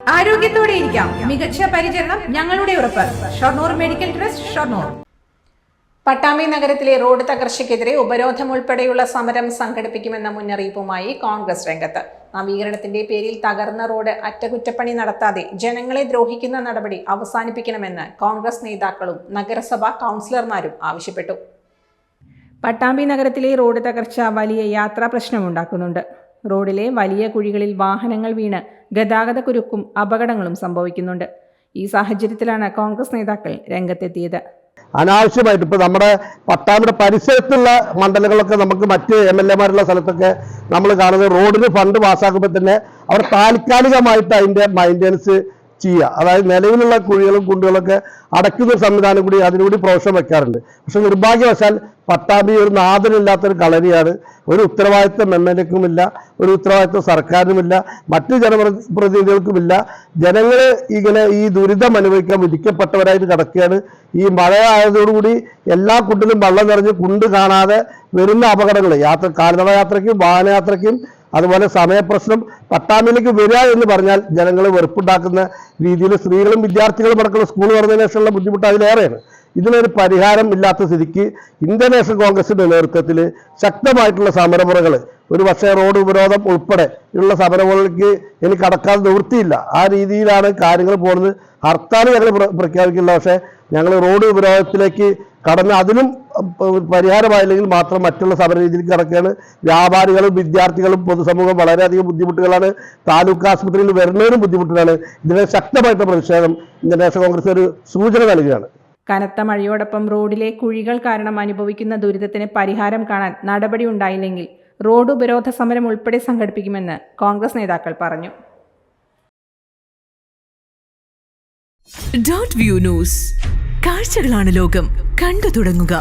ആരോഗ്യത്തോടെ ഇരിക്കാം. മികച്ച പരിചരണം ഞങ്ങളുടെ ഉറപ്പ്. Shoranur medical trust Shoranur. Pattambi നഗരത്തിലെ റോഡ് തകർച്ചയ്ക്കെതിരെ ഉപരോധം ഉൾപ്പെടെയുള്ള സമരം സംഘടിപ്പിക്കുമെന്ന മുന്നറിയിപ്പുമായി കോൺഗ്രസ് രംഗത്ത്. നവീകരണത്തിന്റെ പേരിൽ തകർന്ന റോഡ് അറ്റകുറ്റപ്പണി നടത്താതെ ജനങ്ങളെ ദ്രോഹിക്കുന്ന നടപടി അവസാനിപ്പിക്കണമെന്ന് കോൺഗ്രസ് നേതാക്കളും നഗരസഭാ കൗൺസിലർമാരും ആവശ്യപ്പെട്ടു. പട്ടാമ്പി നഗരത്തിലെ റോഡ് തകർച്ച വലിയ യാത്രാ പ്രശ്നമുണ്ടാക്കുന്നുണ്ട്. റോഡിലെ വലിയ കുഴികളിൽ വാഹനങ്ങൾ വീണ് ഗതാഗത കുരുക്കും അപകടങ്ങളും സംഭവിക്കുന്നുണ്ട്. ഈ സാഹചര്യത്തിലാണ് കോൺഗ്രസ് നേതാക്കൾ രംഗത്തെത്തിയത്. അനാവശ്യമായിട്ട് ഇപ്പൊ നമ്മുടെ പട്ടാമ്പിടെ പരിസരത്തുള്ള മണ്ഡലങ്ങളൊക്കെ നമുക്ക് മറ്റ് എം എൽ എമാരുള്ള സ്ഥലത്തൊക്കെ നമ്മൾ കാണുന്നത് റോഡിന് ഫണ്ട് പാസ്സാക്കുമ്പോൾ തന്നെ അവർ താൽക്കാലികമായിട്ട് അതിന്റെ മൈന്റെനൻസ് ചെയ്യുക. അതായത് നിലവിലുള്ള കുഴികളും കുണ്ടുകളൊക്കെ അടയ്ക്കുന്ന സംവിധാനം കൂടി അതിനുകൂടി പ്രോഷം വെക്കാറുണ്ട്. പക്ഷെ നിർഭാഗ്യവശാൽ പട്ടാമ്പി ഒരു നാഥനില്ലാത്തൊരു കളരിയാണ്. ഒരു ഉത്തരവാദിത്വം എം എൽ എക്കുമില്ല ഒരു ഉത്തരവാദിത്വം സർക്കാരിനുമില്ല മറ്റ് ജനപ്രതിനിധികൾക്കുമില്ല. ജനങ്ങൾ ഇങ്ങനെ ഈ ദുരിതം അനുഭവിക്കാൻ വിധിക്കപ്പെട്ടവരായിട്ട് കിടക്കുകയാണ്. ഈ മഴ ആയതോടുകൂടി എല്ലാ കുണ്ടിലും വെള്ളം നിറഞ്ഞ് കുണ്ട് കാണാതെ വരുന്ന അപകടങ്ങൾ യാത്ര കാൽനട യാത്രയ്ക്കും വാഹനയാത്രയ്ക്കും അതുപോലെ സമയപ്രശ്നം പത്താമിലേക്ക് വരിക എന്ന് പറഞ്ഞാൽ ജനങ്ങൾ വെറുപ്പുണ്ടാക്കുന്ന രീതിയിൽ സ്ത്രീകളും വിദ്യാർത്ഥികളും അടക്കമുള്ള സ്കൂൾ ശേഷമുള്ള ബുദ്ധിമുട്ട് അതിലേറെയാണ്. ഇതിനൊരു പരിഹാരം ഇല്ലാത്ത സ്ഥിതിക്ക് ഇന്ത്യൻ നാഷണൽ കോൺഗ്രസിന്റെ നേതൃത്വത്തിൽ ശക്തമായിട്ടുള്ള സമരമുറകൾ ഒരു പക്ഷേ റോഡ് ഉപരോധം ഉൾപ്പെടെ ഉള്ള സമരമുറകൾക്ക് ഇനി കടക്കാതെ നിവൃത്തിയില്ല. ആ രീതിയിലാണ് കാര്യങ്ങൾ പോകുന്നത്. ഹർത്താൽ ഞങ്ങൾ പ്ര- പ്രഖ്യാപിക്കില്ല പക്ഷേ ഞങ്ങൾ റോഡ് ഉപരോധത്തിലേക്ക് കടന്ന് അതിനും പ- പരിഹാരമായില്ലെങ്കിൽ മാത്രം മറ്റുള്ള സമര രീതിയിലേക്ക് കടക്കുകയാണ് വ്യാപാരികളും വിദ്യാർത്ഥികളും പൊതുസമൂഹം വളരെയധികം ബുദ്ധിമുട്ടുകളാണ്. താലൂക്ക് ആശുപത്രിയിൽ വരുന്നതിനും ബുദ്ധിമുട്ടുകളാണ്. ഇതിനെ ശക്തമായിട്ടുള്ള പ്രതിഷേധം ഇന്ത്യൻ നാഷണൽ കോൺഗ്രസ് ഒരു സൂചന നൽകുകയാണ്. കനത്ത മഴയോടൊപ്പം റോഡിലെ കുഴികൾ കാരണം അനുഭവിക്കുന്ന ദുരിതത്തിന് പരിഹാരം കാണാൻ നടപടി ഉണ്ടായില്ലെങ്കിൽ റോഡ് ഉപരോധ സമരം ഉൾപ്പെടെ സംഘടിപ്പിക്കുമെന്ന് കോൺഗ്രസ് നേതാക്കൾ പറഞ്ഞു. Dot view news. കാഴ്ചകളാണ് ലോകം. കണ്ടു തുടങ്ങുക.